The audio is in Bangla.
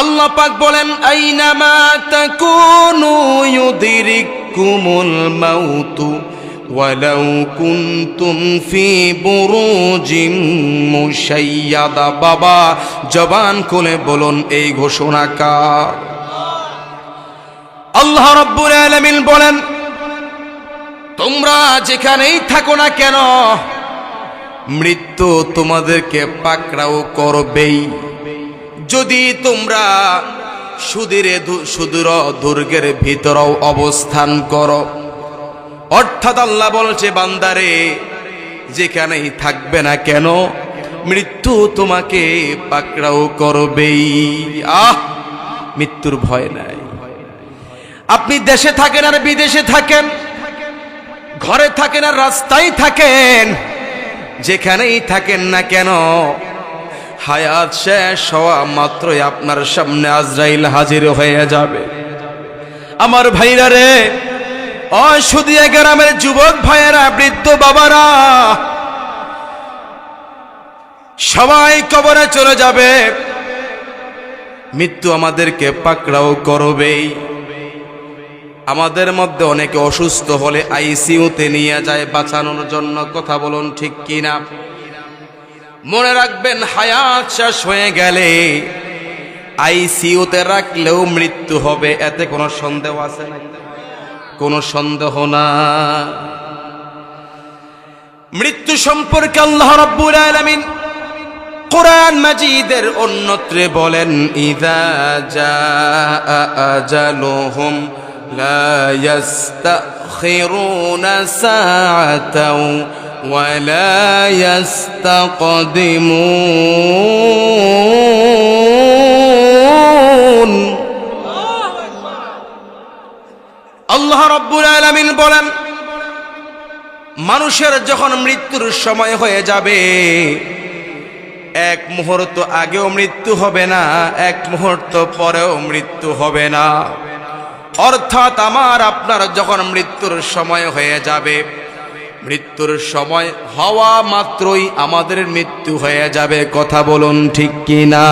আল্লাহ পাক বলেন, আইনামা তাকুনু ইউদিরিকুমুল মাউতু ওয়ালাউ কুনতুম ফি বুরুজিম মুশাইয়াদা। বাবা, জবান খুলে বলুন, এই ঘোষণা কার? আল্লাহ রাব্বুল আলামিন বলেন, তোমরা যেখানেই থাকো না কেন, মৃত্যু তোমাদেরকে পাকড়াও করবেই। যদি তোমরা সুদীরে সুদূর দুর্গের ভিতরও অবস্থান করো। অর্থাৎ আল্লাহ বলছে, বান্দারে, যেখানেই থাকবে না কেন, মৃত্যু তোমাকে পাকড়াও করবেই। আহ, মৃত্যুর ভয় নাই। আপনি দেশে থাকেন আর বিদেশে থাকেন, ঘরে থাকেন আর রাস্তায় থাকেন, যেখানেই থাকেন না কেন হায়াত শেষ হওয়া মাত্রই আপনার সামনে আজরাইল হাজির হয়ে যাবে। আমার ভাইরা রে অসুদিয়া গ্রামের যুবক ভাইয়েরা, বৃদ্ধ বাবারা, সবাই কবরে চলে যাবে। মৃত্যু আমাদেরকে পাকড়াও করবেই। আমাদের মধ্যে অনেকে অসুস্থ হলে আইসিইউতে নিয়ে যায়, বাঁচানোর জন্য কথা বলুন ঠিক কিনা? মনে রাখবেন, হায়াত শেষ হয়ে গেলে আইসিইউতে রাখলেও মৃত্যু হবে, এতে কোনো সন্দেহ আছে না? কোনো সন্দেহ না। মৃত্যু সম্পর্কে আল্লাহ রাব্বুল আলামিন কোরআন মাজিদের অন্যত্রে বলেন, ইদা জা আজালুহুম লা ইয়াস্তাখিরুনা সাআতাও ওয়ালা ইয়াস্তাকদিমুন আল্লাহ রাব্বুল আলামিন বলেন, মানুষের যখন মৃত্যুর সময় হয়ে যাবে, এক মুহূর্ত আগেও মৃত্যু হবে না, এক মুহূর্ত পরেও মৃত্যু হবে না। অর্থাৎ আমার, আপনার যখন মৃত্যুর সময় হয়ে যাবে মৃত্যুর সময় হওয়া মাত্রই আমাদের মৃত্যু হয়ে যাবে কথা বলুন ঠিক কিনা?